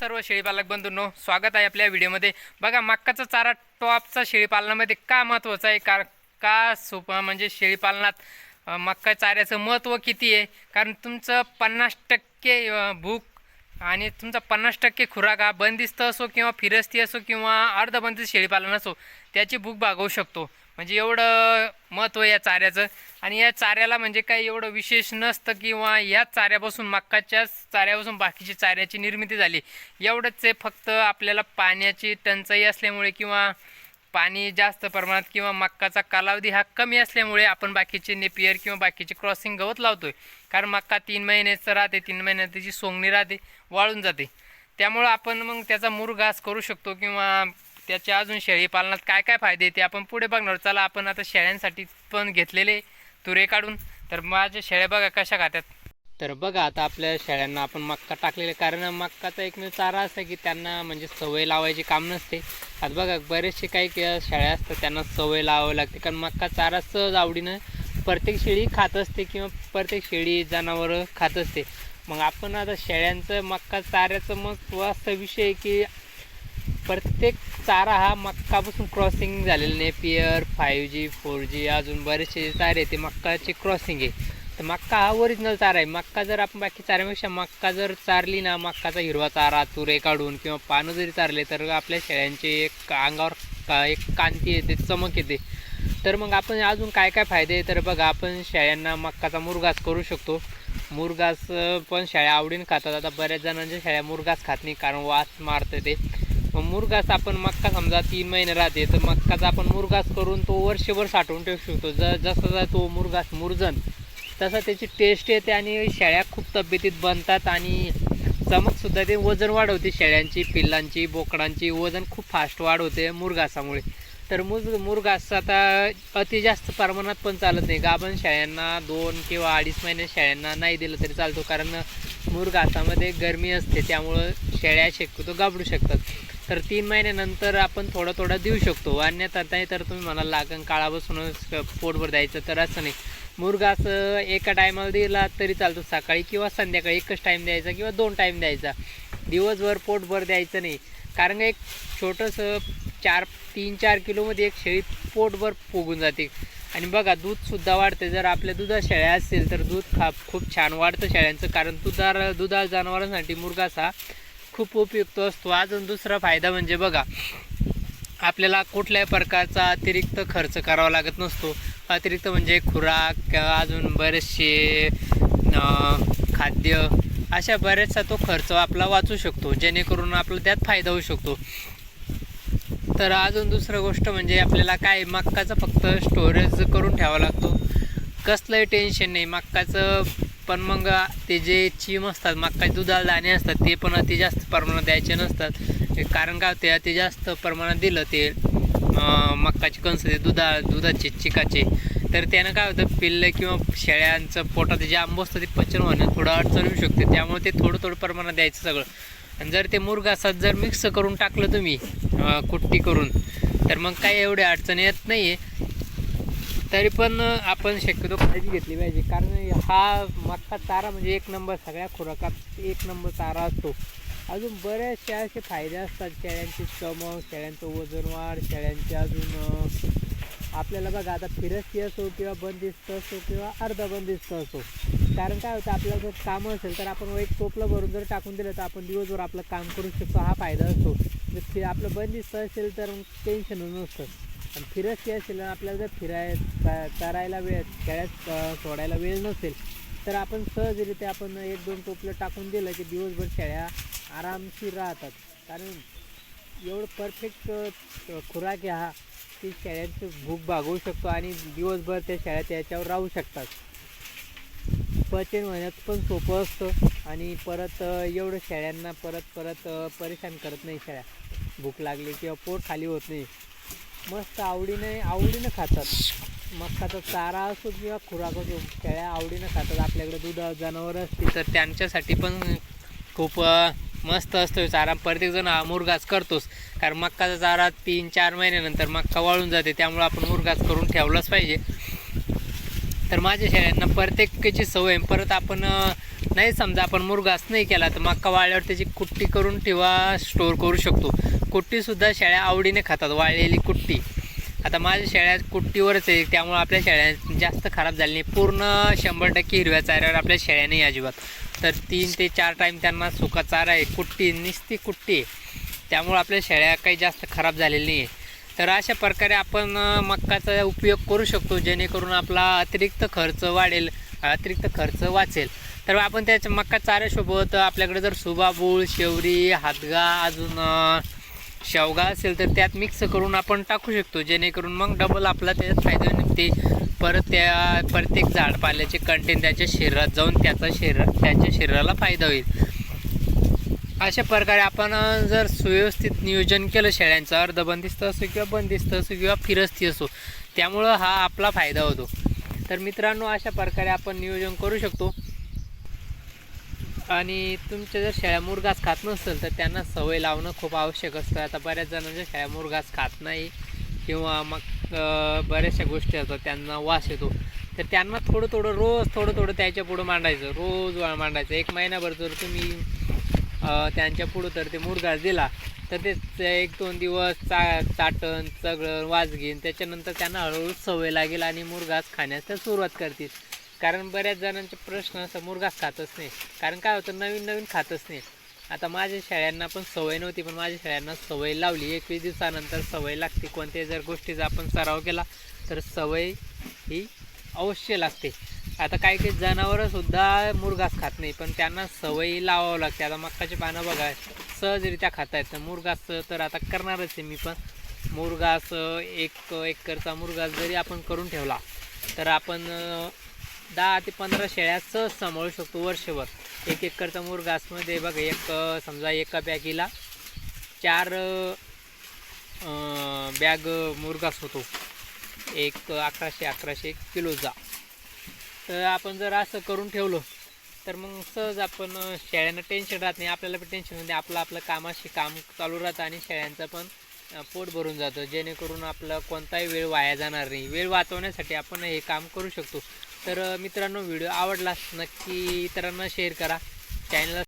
सर्व शेळीपालक बंधूंनो स्वागत आहे आपल्या व्हिडिओमध्ये. बघा मक्काचा चारा टॉपचा शेळीपालनामध्ये का महत्त्वाचा आहे? कार का सोप म्हणजे शेळीपालनात मक्का चाऱ्याचं महत्त्व किती आहे? कारण तुमचं पन्नास टक्के भूक आणि तुमचा पन्नास टक्के खुराक हा बंदिस्त असो किंवा फिरस्ती असो किंवा अर्धबंदिस्त शेळीपालन असो त्याची भूक भागवू शकतो. म्हणजे एवढं महत्त्व आहे या चाऱ्याचं. आणि या चाऱ्याला म्हणजे काही एवढं विशेष नसतं किंवा या चाऱ्यापासून मक्काच्याच चाऱ्यापासून बाकीची चाऱ्याची निर्मिती झाली. एवढंच आहे फक्त आपल्याला पाण्याची टंचाई असल्यामुळे किंवा पाणी जास्त प्रमाणात किंवा मक्काचा कालावधी हा कमी असल्यामुळे आपण बाकीचे नेपियर किंवा बाकीचे क्रॉसिंग गवत लावतोय. कारण मक्का तीन महिन्याचं राहते तीन महिन्यात त्याची सोंगणी राहते वाळून जाते. त्यामुळं आपण मग त्याचा मुरघास करू शकतो किंवा त्याच्या अजून शेळी पालनात काय काय फायदे ते आपण पुढे बघणार. चला आपण आता शेळ्यांसाठी पण घेतलेले तुरे काढून. तर माझ्या शेळ्या बघा कशा खात्यात. तर बघा आता आपल्या शेळ्यांना आपण मक्का टाकलेले. कारण मक्काचा एकमेव चारा असतं की त्यांना म्हणजे सवय लावायची काम नसते. आता बघा बरेचसे काही शेळ्या असतात त्यांना सवय लावावी लागते. कारण मक्का चारा सहज आवडीनं प्रत्येक शेळी खात असते किंवा प्रत्येक शेळी जनावरं खात असते. मग आपण आता शेळ्यांचं मक्का चाऱ्याचं मग असा विषय आहे की प्रत्येक चारा हा मक्कापासून क्रॉसिंग झालेला नाही. पिअर फाईव्ह जी फोर जी अजून बरेचसे चारे आहे ते मक्काचे क्रॉसिंग आहे. तर मक्का हा ओरिजिनल चारा आहे. मक्का जर आपण बाकी चाऱ्यापेक्षा मक्का जर चारली ना मक्काचा हिरवा चारा तुरे काढून किंवा पानं जरी चारले तर आपल्या शेळ्यांचे एक अंगावर का एक कांती येते चमक येते. तर मग आपण अजून काय काय फायदे तर बघा आपण शेळ्यांना मक्काचा मुरघास करू शकतो. मुरघास पण शेळ्या आवडीने खातात. आता बऱ्याच जणांच्या शेळ्या मुरघास खात नाही कारण वास मारतं ते. मग आपण मक्का समजा तीन महिने राहते तर मक्काचा आपण मुरगास करून तो वर्षभर साठवून ठेवू शकतो. ज जसा जसा तो मुरगास मुरजन तसा त्याची टेस्ट येते आणि शेळ्या खूप तब्येतीत बनतात आणि चमकसुद्धा ते वजन वाढवते शेळ्यांची पिल्लांची बोकडांची. वजन खूप फास्ट वाढ होते तर मुर मुरगास आता अति जास्त प्रमाणात पण चालत नाही. गाभण शेळ्यांना दोन किंवा अडीच महिने शेळ्यांना नाही दिलं तरी चालतो. कारण मुरघासामध्ये गरमी असते त्यामुळं शेळ्या शक्यतो गाबडू शकतात. तर तीन महिन्यानंतर आपण थोडं थोडा देऊ शकतो. अन्यथा नाही तर तुम्ही मला लागण काळापासूनच पोटभर द्यायचं तर असं नाही. मुर्गा असं एका टायमाला दिला तरी चालतो सकाळी किंवा संध्याकाळी एकच टाईम द्यायचा किंवा दोन टाईम द्यायचा. दिवसभर पोटभर द्यायचं नाही. कारण एक छोटंसं चार तीन चार किलोमध्ये एक शेळी पोटभर पोगून जाते. आणि बघा दूधसुद्धा वाढते जर आपल्या दुधा शेळ्या असतील तर दूध खा खूप छान वाढतं शेळ्यांचं. कारण दुधार दुधाळ जनावरांसाठी मुरघास हा खूप उपयुक्त असतो. अजून दुसरा फायदा म्हणजे बघा आपल्याला कुठल्याही प्रकारचा अतिरिक्त खर्च करावा लागत नसतो. अतिरिक्त म्हणजे खुराक किंवा अजून बरेचसे खाद्य अशा बऱ्याचसा तो खर्च आपला वाचू शकतो जेणेकरून आपला त्यात फायदा होऊ शकतो. तर अजून दुसरं गोष्ट म्हणजे आपल्याला काय मक्काचं फक्त स्टोरेज करून ठेवावा लागतो. कसलंही टेन्शन नाही मक्काचं पण मग ते जे चीम असतात मक्काचे दुधाला दाणे असतात ते पण अति जास्त प्रमाणात द्यायचे नसतात. कारण का ते अति जास्त प्रमाणात दिलं ते मक्काचे कंस ते दुधा दुधाचे चिकाचे. तर त्यानं काय होतं पिल्लं किंवा शेळ्यांचं पोटात जे आंब असतं ते पचन होणं थोडं अडचण येऊ शकते. त्यामुळे ते थोडं थोडं प्रमाणात द्यायचं सगळं. आणि जर ते मुरघासात जर मिक्स करून टाकलं तुम्ही कुट्टी करून तर मग काही एवढी अडचण येत नाही आहे तरी पण आपण शक्यतो काळजी घेतली पाहिजे. कारण हा मक्का चारा म्हणजे एक नंबर सगळ्या खुराकात एक नंबर चारा असतो. अजून बरेचसे असे फायदे असतात. शेळ्यांची चमक शेळ्यांचं वजन वाढ शेळ्यांचे अजून आपल्याला बघा आता फिरस्ती असो किंवा बंदिस्त असो किंवा अर्ध बंदिस्त असो. कारण काय होतं आपल्याला जर कामं असेल तर आपण एक टोपलं भरून जर टाकून दिलं तर आपण दिवसभर आपलं काम करू शकतो. हा फायदा असतो. जर आपलं बंदिस्त असेल तर टेन्शन नसतं. आणि फिरस्ती असेल आपल्याला जर फिराय करायला चरायला वेळ खेळ्यात सोडायला वेळ नसेल तर आपण सहजरित्या आपण एक दोन टोपलं टाकून दिलं की दिवसभर शेळ्या आरामशीर राहतात. कारण एवढं परफेक्ट खुराक हा की शेळ्यांची भूक भागवू शकतो आणि दिवसभर त्या शेळ्या त्याच्यावर राहू शकतात. पचन होण्यात पण सोपं असतं आणि परत एवढं शेळ्यांना परत परत परेशान करत नाही शेळ्या भूक लागली किंवा पोट खाली होत नाही. मस्त आवडीने आवडीनं खातात. मक्काचा चारा असो किंवा खुराक असो शेळ्या आवडीनं खातात. आपल्याकडे दूध जनावरं असतील तर त्यांच्यासाठी पण खूप मस्त असतो चारा. प्रत्येकजण हा मुरघास करतोच. कारण मक्काचा चारा तीन चार महिन्यानंतर मक्का वाळून जाते. त्यामुळे आपण मुरघास करून ठेवलाच पाहिजे. तर माझ्या शेळ्यांना प्रत्येकाची सवय परत आपण नाही समजा आपण मुरघास नाही केला तर मक्का वाळल्यावर त्याची कुट्टी करून ठेवा स्टोअर करू शकतो. कुट्टीसुद्धा शेळ्या आवडीने खातात वाळलेली कुट्टी. आता माझ्या शेळ्या कुट्टीवरच आहे त्यामुळे आपल्या शेळ्या जास्त खराब झाली नाही. पूर्ण शंभर टक्के हिरव्या चाऱ्यावर आपल्या शेळ्या नाही अजिबात. तर तीन ते चार टाईम त्यांना सुका चारा आहे कुट्टी निस्ती कुट्टी आहे. त्यामुळे आपल्या शेळ्या काही जास्त खराब झालेल्या नाही आहे तर अशा प्रकारे आपण मक्काचा उपयोग करू शकतो जेणेकरून आपला अतिरिक्त खर्च वाढेल अतिरिक्त खर्च वाचेल. तर आपण त्याच्या मक्का चाऱ्यासोबत आपल्याकडे जर सुबाबूळ शेवरी हातगा अजून शेवगा असेल तर त्यात मिक्स करून आपण टाकू शकतो. जेणेकरून मग डबल आपला त्याच्यात फायदा निघते. परत त्या प्रत्येक झाडपाल्याचे कंटेन त्याच्या शरीरात जाऊन त्याचा शरीर त्याच्या शरीराला फायदा होईल. अशा प्रकारे आपण जर सुव्यवस्थित नियोजन केलं शेळ्यांचं अर्धबंदिस्त असो किंवा बंदिस्त असो किंवा फिरस्ती असो त्यामुळं हा आपला फायदा होतो. तर मित्रांनो अशा प्रकारे आपण नियोजन करू शकतो. आणि तुमच्या जर शेळ्या मुरघास खात नसेल तर त्यांना सवय लावणं खूप आवश्यक असतं. आता बऱ्याच जणांच्या शेळ्या मुरघास खात नाही किंवा मग बऱ्याचशा गोष्टी असतात त्यांना वास येतो. तर त्यांना थोडं थोडं रोज थोडं थोडं त्याच्या पुढं मांडायचं. रोज वा- मांडायचं. एक महिनाभर जर तुम्ही त्यांच्या पुढं तर ते मुरघास दिला तर ते एक दोन दिवस चा चाटण सगळं वाज घेईन त्याच्यानंतर त्यांना हळूहळू सवय लागेल आणि मुरघास खाण्यास त्या सुरुवात करतील. कारण बऱ्याच जणांचे प्रश्न असं मुरघास खातच नाही. कारण काय होतं नवीन नवीन खातच नाही. आता माझ्या शेळ्यांना पण सवय नव्हती पण माझ्या शेळ्यांना सवय लावली. एकवीस दिवसानंतर सवय लागते. कोणत्याही जर गोष्टीचा आपण सराव केला तर सवय ही अवश्य लागते. आता काही काही जनावरंसुद्धा मुरघास खात नाही पण त्यांना सवय लावावं लागते. आता मक्काची पानं बघा सहजरित्या खाता येतं मुरघास तर आता करणारच आहे मी पण. मुरघास एक एकरचा मुरघास जरी आपण करून ठेवला तर आपण दहा ते पंधरा शेळ्या सहज सांभाळू शकतो वर्षभर. एक एकरचा मुरघासमध्ये बघा एक समजा एका बॅगीला चार बॅग मुरघास होतो एक अकराशे अकराशे किलोचा तर आपण जर असं करून ठेवलं तर मग सहज आपण शेळ्यांना टेन्शन राहत नाही. आपल्याला पण टेन्शन म्हणजे आपलं आपलं कामाशी काम चालू राहतं आणि शेळ्यांचं पण पोट भरून जातं. जेणेकरून आपलं कोणताही वेळ वाया जाणार नाही. वेळ वाचवण्यासाठी आपण हे काम करू शकतो. तर मित्रांनो व्हिडिओ आवडलास नक्की इतरांना शेअर करा. चॅनलला